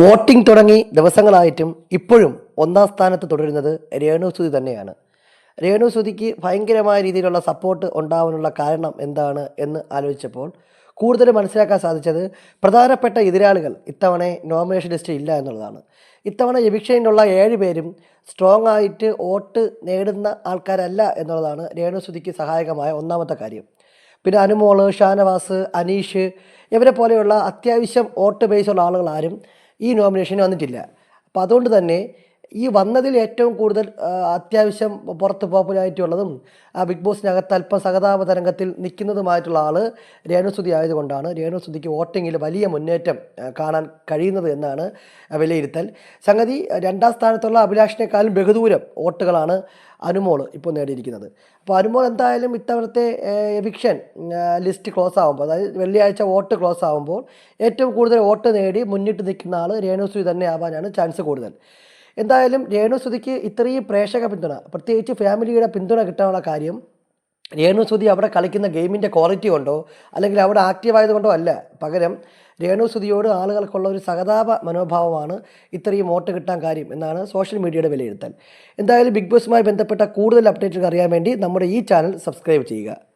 Voting തുടങ്ങി ദിവസങ്ങളായിട്ടും ഇപ്പോഴും ഒന്നാം സ്ഥാനത്ത് തുടരുന്നത് രേണുസുതി തന്നെയാണ്. രേണുസുതിക്ക് ഭയങ്കരമായ രീതിയിലുള്ള സപ്പോർട്ട് ഉണ്ടാവാനുള്ള കാരണം എന്താണ് എന്ന് ആലോചിച്ചപ്പോൾ കൂടുതൽ മനസ്സിലാക്കാൻ സാധിച്ചത് പ്രധാനപ്പെട്ട എതിരാളികൾ ഇത്തവണ നോമിനേഷൻ ലിസ്റ്റ് ഇല്ല എന്നുള്ളതാണ്. ഇത്തവണ എവിക്ഷനിലുള്ള ഏഴ് പേരും സ്ട്രോങ് ആയിട്ട് വോട്ട് നേടുന്ന ആൾക്കാരല്ല എന്നുള്ളതാണ് രേണുസുതിക്ക് സഹായകമായ ഒന്നാമത്തെ കാര്യം. പിന്നെ അനുമോൾ ഷാനവാസ് അനീഷ് ഇവരെ പോലെയുള്ള അത്യാവശ്യം വോട്ട് ബേസുള്ള ആളുകളാരും ഈ നോമിനേഷൻ വന്നിട്ടില്ല. അപ്പോൾ അതുകൊണ്ട് തന്നെ ഈ വന്നതിൽ ഏറ്റവും കൂടുതൽ അത്യാവശ്യം പുറത്ത് പോപ്പുലാരിറ്റി ഉള്ളതും ബിഗ് ബോസിനകത്ത് അല്പം സഹതാപ തരംഗത്തിൽ നിൽക്കുന്നതുമായിട്ടുള്ള ആൾ രേണുസുതി ആയതുകൊണ്ടാണ് രേണുസുതിക്ക് വോട്ടിങ്ങിൽ വലിയ മുന്നേറ്റം കാണാൻ കഴിയുന്നത് എന്നാണ് വിലയിരുത്തൽ. സംഗതി രണ്ടാം സ്ഥാനത്തുള്ള അഭിലാഷിനേക്കാളും ബഹുദൂരം വോട്ടുകളാണ് അനുമോൾ ഇപ്പോൾ നേടിയിരിക്കുന്നത്. അപ്പോൾ അനുമോൾ എന്തായാലും ഇത്തവണത്തെ എവിക്ഷൻ ലിസ്റ്റ് ക്ലോസ് ആകുമ്പോൾ അതായത് വെള്ളിയാഴ്ച വോട്ട് ക്ലോസ് ആകുമ്പോൾ ഏറ്റവും കൂടുതൽ വോട്ട് നേടി മുന്നിട്ട് നിൽക്കുന്ന ആൾ രേണുസുതി തന്നെ ആവാനാണ് ചാൻസ് കൂടുതൽ. എന്തായാലും രേണുസുതിക്ക് ഇത്രയും പ്രേക്ഷക പിന്തുണ പ്രത്യേകിച്ച് ഫാമിലിയുടെ പിന്തുണ കിട്ടാനുള്ള കാര്യം രേണുസുതി അവിടെ കളിക്കുന്ന ഗെയിമിന്റെ ക്വാളിറ്റി കൊണ്ടോ അല്ലെങ്കിൽ അവിടെ ആക്റ്റീവ് ആയതുകൊണ്ടോ അല്ല. പകരം രേണുസുതിയോട് ആളുകൾക്കുള്ള ഒരു സഹതാപ മനോഭാവമാണ് ഇത്രയും വോട്ട് കിട്ടാൻ കാര്യം എന്നാണ് സോഷ്യൽ മീഡിയയുടെ വിലയിരുത്തൽ. എന്തായാലും ബിഗ് ബോസുമായി ബന്ധപ്പെട്ട കൂടുതൽ അപ്ഡേറ്റുകൾ അറിയാൻ വേണ്ടി നമ്മുടെ ഈ ചാനൽ സബ്സ്ക്രൈബ് ചെയ്യുക.